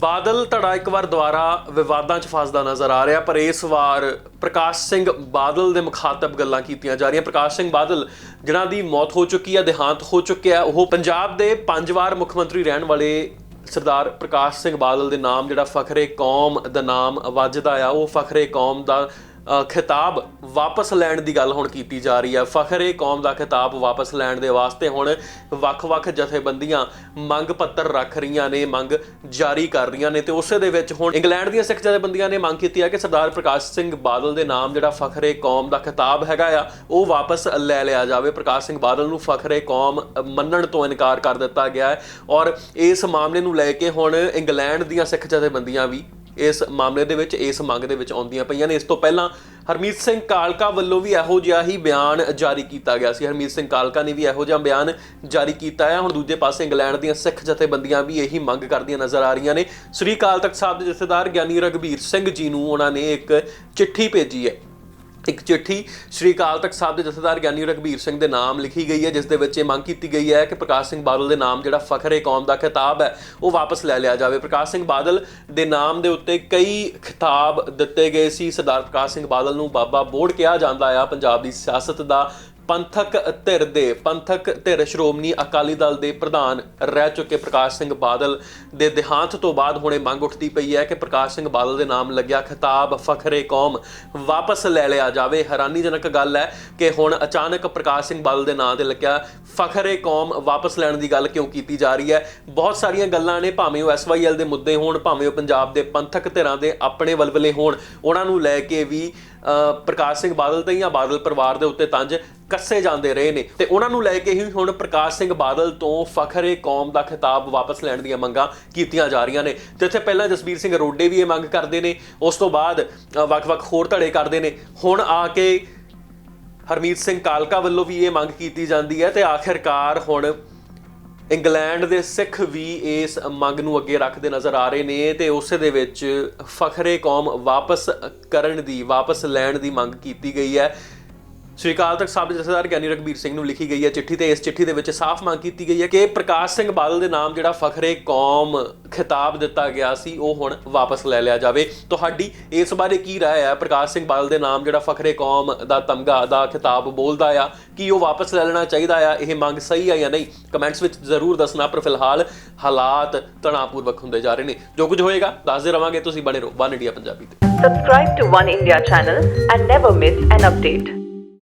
ਬਾਦਲ ਧੜਾ ਇੱਕ ਵਾਰ ਦੁਬਾਰਾ ਵਿਵਾਦਾਂ 'ਚ ਫਸਦਾ ਨਜ਼ਰ ਆ ਰਿਹਾ, ਪਰ ਇਸ ਵਾਰ ਪ੍ਰਕਾਸ਼ ਸਿੰਘ ਬਾਦਲ ਦੇ ਮੁਖਾਤਬ ਗੱਲਾਂ ਕੀਤੀਆਂ ਜਾ ਰਹੀਆਂ। ਪ੍ਰਕਾਸ਼ ਸਿੰਘ ਬਾਦਲ ਜਿਨ੍ਹਾਂ ਦੀ ਮੌਤ ਹੋ ਚੁੱਕੀ ਹੈ, ਦੇਹਾਂਤ ਹੋ ਚੁੱਕਿਆ ਉਹ ਪੰਜਾਬ ਦੇ ਪੰਜ ਵਾਰ ਮੁੱਖ ਮੰਤਰੀ ਰਹਿਣ ਵਾਲੇ ਸਰਦਾਰ ਪ੍ਰਕਾਸ਼ ਸਿੰਘ ਬਾਦਲ ਦੇ ਨਾਮ ਜਿਹੜਾ ਫਖਰੇ ਕੌਮ ਦਾ ਨਾਮ ਵੱਜਦਾ ਆ, ਉਹ ਫਖਰੇ ਕੌਮ ਦਾ ਖਿਤਾਬ ਵਾਪਸ ਲੈਣ ਦੀ ਗੱਲ ਹੁਣ ਕੀਤੀ ਜਾ ਰਹੀ ਹੈ। ਫਖਰੇ ਕੌਮ ਦਾ ਖਿਤਾਬ ਵਾਪਸ ਲੈਣ ਦੇ ਵਾਸਤੇ ਹੁਣ ਵੱਖ-ਵੱਖ ਜਥੇਬੰਦੀਆਂ ਮੰਗ ਪੱਤਰ ਰੱਖ ਰਹੀਆਂ ਨੇ, ਮੰਗ ਜਾਰੀ ਕਰ ਰਹੀਆਂ ਨੇ ਤੇ ਉਸੇ ਦੇ ਵਿੱਚ ਹੁਣ ਇੰਗਲੈਂਡ ਦੀਆਂ ਸਿੱਖ ਜਥੇਬੰਦੀਆਂ ਨੇ ਮੰਗ ਕੀਤੀ ਹੈ ਕਿ ਸਰਦਾਰ ਪ੍ਰਕਾਸ਼ ਸਿੰਘ ਬਾਦਲ ਦੇ ਨਾਮ ਜਿਹੜਾ ਫਖਰੇ ਕੌਮ ਦਾ ਖਿਤਾਬ ਹੈਗਾ ਆ, ਉਹ ਵਾਪਸ ਲੈ ਲਿਆ ਜਾਵੇ। ਪ੍ਰਕਾਸ਼ ਸਿੰਘ ਬਾਦਲ ਨੂੰ ਫਖਰੇ ਕੌਮ ਮੰਨਣ ਤੋਂ ਇਨਕਾਰ ਕਰ ਦਿੱਤਾ ਗਿਆ ਹੈ ਔਰ ਇਸ ਮਾਮਲੇ ਨੂੰ ਲੈ ਕੇ ਹੁਣ ਇੰਗਲੈਂਡ ਦੀਆਂ ਸਿੱਖ ਜਥੇਬੰਦੀਆਂ ਵੀ ਇਸ ਮਾਮਲੇ ਦੇ ਵਿੱਚ, ਇਸ ਮੰਗ ਦੇ ਵਿੱਚ ਆਉਂਦੀਆਂ ਪਈਆਂ ਨੇ। ਇਸ ਤੋਂ ਪਹਿਲਾਂ ਹਰਮੀਤ ਸਿੰਘ ਕਾਲਕਾ ਵੱਲੋਂ ਵੀ ਇਹੋ ਜਿਹਾ ਹੀ ਬਿਆਨ ਜਾਰੀ ਕੀਤਾ ਗਿਆ ਸੀ। ਹਰਮੀਤ ਸਿੰਘ ਕਾਲਕਾ ਨੇ ਵੀ ਇਹੋ ਜਿਹਾ ਬਿਆਨ ਜਾਰੀ ਕੀਤਾ ਹੈ। ਹੁਣ ਦੂਜੇ ਪਾਸੇ ਇੰਗਲੈਂਡ ਦੀਆਂ ਸਿੱਖ ਜਥੇਬੰਦੀਆਂ ਵੀ ਇਹੀ ਮੰਗ ਕਰਦੀਆਂ ਨਜ਼ਰ ਆ ਰਹੀਆਂ ਨੇ। ਸ੍ਰੀ ਅਕਾਲ ਤਖਤ ਸਾਹਿਬ ਦੇ ਜਥੇਦਾਰ ਗਿਆਨੀ ਰਗਵੀਰ ਸਿੰਘ ਜੀ ਨੂੰ ਉਹਨਾਂ ਨੇ ਇੱਕ ਚਿੱਠੀ ਭੇਜੀ ਹੈ। ਇੱਕ ਚਿੱਠੀ ਸ਼੍ਰੀ ਅਕਾਲ ਤਖਤ ਸਾਹਿਬ ਦੇ ਜਥੇਦਾਰ ਗਿਆਨੀ ਰਘਬੀਰ ਸਿੰਘ ਦੇ ਨਾਮ ਲਿਖੀ ਗਈ ਹੈ, ਜਿਸ ਦੇ ਵਿੱਚ ਇਹ ਮੰਗ ਕੀਤੀ ਗਈ ਹੈ ਕਿ ਪ੍ਰਕਾਸ਼ ਸਿੰਘ ਬਾਦਲ ਦੇ ਨਾਮ ਜਿਹੜਾ ਫਖਰੇ ਕੌਮ ਦਾ ਖਿਤਾਬ ਹੈ, ਉਹ ਵਾਪਸ ਲੈ ਲਿਆ ਜਾਵੇ। ਪ੍ਰਕਾਸ਼ ਸਿੰਘ ਬਾਦਲ ਦੇ ਨਾਮ ਦੇ ਉੱਤੇ ਕਈ ਖਿਤਾਬ ਦਿੱਤੇ ਗਏ ਸੀ। ਸਰਦਾਰ ਪ੍ਰਕਾਸ਼ ਸਿੰਘ ਬਾਦਲ ਨੂੰ ਬਾਬਾ ਬੋੜ ਕਿਹਾ ਜਾਂਦਾ ਆ, ਪੰਜਾਬ ਦੀ ਸਿਆਸਤ ਦਾ ਪੰਥਕ ਧਿਰ ਦੇ, ਪੰਥਕ ਧਿਰ ਸ਼੍ਰੋਮਣੀ ਅਕਾਲੀ ਦਲ ਦੇ ਪ੍ਰਧਾਨ ਰਹਿ ਚੁੱਕੇ ਪ੍ਰਕਾਸ਼ ਸਿੰਘ ਬਾਦਲ ਦੇ ਦੇਹਾਂਤ ਤੋਂ ਬਾਅਦ ਹੁਣੇ ਮੰਗ ਉੱਠਦੀ ਪਈ ਹੈ ਕਿ ਪ੍ਰਕਾਸ਼ ਸਿੰਘ ਬਾਦਲ ਦੇ ਨਾਮ ਲੱਗਿਆ ਖਿਤਾਬ ਫਖਰੇ ਕੌਮ ਵਾਪਸ ਲੈ ਲਿਆ ਜਾਵੇ। ਹੈਰਾਨੀਜਨਕ ਗੱਲ ਹੈ ਕਿ ਹੁਣ ਅਚਾਨਕ ਪ੍ਰਕਾਸ਼ ਸਿੰਘ ਬਾਦਲ ਦੇ ਨਾਂ ਤੇ ਲੱਗਿਆ ਫਖਰੇ ਕੌਮ ਵਾਪਸ ਲੈਣ ਦੀ ਗੱਲ ਕਿਉਂ ਕੀਤੀ ਜਾ ਰਹੀ ਹੈ? ਬਹੁਤ ਸਾਰੀਆਂ ਗੱਲਾਂ ਨੇ, ਭਾਵੇਂ ਉਹ ਐਸਵਾਈਐਲ ਦੇ ਮੁੱਦੇ ਹੋਣ, ਭਾਵੇਂ ਉਹ ਪੰਜਾਬ ਦੇ ਪੰਥਕ ਧਿਰਾਂ ਦੇ ਆਪਣੇ ਵਲਵਲੇ ਹੋਣ, ਉਹਨਾਂ ਨੂੰ ਲੈ ਕੇ ਵੀ ਪ੍ਰਕਾਸ਼ ਸਿੰਘ ਬਾਦਲ ਤੇ ਜਾਂ ਬਾਦਲ ਪਰਿਵਾਰ ਦੇ ਉੱਤੇ ਤੰਜ ਕੱਸੇ ਜਾਂਦੇ ਰਹੇ ਨੇ। ਤੇ ਉਹਨਾਂ ਨੂੰ ਲੈ ਕੇ ਹੀ ਹੁਣ ਪ੍ਰਕਾਸ਼ ਸਿੰਘ ਬਾਦਲ ਤੋਂ ਫਖਰੇ ਕੌਮ ਦਾ ਖਿਤਾਬ ਵਾਪਸ ਲੈਣ ਦੀਆਂ ਮੰਗਾਂ ਕੀਤੀਆਂ ਜਾ ਰਹੀਆਂ ਨੇ। ਜਿੱਥੇ ਪਹਿਲਾਂ ਜਸਬੀਰ ਸਿੰਘ ਰੋਡੇ ਵੀ ਇਹ ਮੰਗ ਕਰਦੇ ਨੇ। ਉਸ ਤੋਂ ਬਾਅਦ ਵੱਖ-ਵੱਖ ਹੋਰ ਧੜੇ ਕਰਦੇ ਨੇ। ਹੁਣ ਆ ਕੇ ਹਰਮੀਤ ਸਿੰਘ ਕਾਲਕਾ ਵੱਲੋਂ ਵੀ ਇਹ ਮੰਗ ਕੀਤੀ ਜਾਂਦੀ ਹੈ ਤੇ ਆਖਿਰਕਾਰ ਹੁਣ ਇੰਗਲੈਂਡ ਦੇ ਸਿੱਖ ਵੀ ਇਸ ਮੰਗ ਨੂੰ ਅੱਗੇ ਰੱਖਦੇ ਨਜ਼ਰ ਆ ਰਹੇ ਨੇ ਤੇ ਉਸੇ ਦੇ ਵਿੱਚ ਫਖਰੇ ਕੌਮ ਵਾਪਸ ਕਰਨ ਦੀ, ਵਾਪਸ ਲੈਣ ਦੀ ਮੰਗ ਕੀਤੀ ਗਈ ਹੈ। ਸ਼੍ਰੀ ਅਕਾਲ ਤਖਤ ਸਾਹਿਬ ਦੇ ਜਥੇਦਾਰ ਗਿਆਨੀ ਰਘਬੀਰ ਸਿੰਘ ਨੂੰ ਲਿਖੀ ਗਈ ਹੈ ਚਿੱਠੀ ਤੇ ਇਸ ਚਿੱਠੀ ਦੇ ਵਿੱਚ ਸਾਫ਼ ਮੰਗ ਕੀਤੀ ਗਈ ਹੈ ਕਿ ਪ੍ਰਕਾਸ਼ ਸਿੰਘ ਬਾਦਲ ਦੇ ਨਾਮ ਜਿਹੜਾ ਫਖਰੇ ਕੌਮ ਖਿਤਾਬ ਦਿੱਤਾ ਗਿਆ ਸੀ, ਉਹ ਹੁਣ ਵਾਪਸ ਲੈ ਲਿਆ ਜਾਵੇ। ਤੁਹਾਡੀ ਇਸ ਬਾਰੇ ਕੀ ਰਾਏ ਹੈ? ਪ੍ਰਕਾਸ਼ ਸਿੰਘ ਬਾਦਲ ਦੇ ਨਾਮ ਜਿਹੜਾ ਫਖਰੇ ਕੌਮ ਦਾ ਤਮਗਾ, ਦਾ ਖਿਤਾਬ ਬੋਲਦਾ ਆ, ਕਿ ਉਹ ਵਾਪਸ ਲੈ ਲੈਣਾ ਚਾਹੀਦਾ ਆ? ਇਹ ਮੰਗ ਸਹੀ ਆ ਜਾਂ ਨਹੀਂ? ਕਮੈਂਟਸ ਵਿੱਚ ਜ਼ਰੂਰ ਦੱਸਣਾ, ਪਰ ਫਿਲਹਾਲ ਹਾਲਾਤ ਤਣਾਅਪੂਰਵਕ ਹੁੰਦੇ ਜਾ ਰਹੇ ਨੇ। ਜੋ ਕੁਝ ਹੋਏਗਾ, ਦੱਸਦੇ ਰਵਾਂਗੇ। ਤੁਸੀਂ ਬਣੇ ਰਹੋ, ਵਨ ਇੰਡੀਆ ਪੰਜਾਬੀ ਤੇ। Subscribe to One India channel and never miss an update.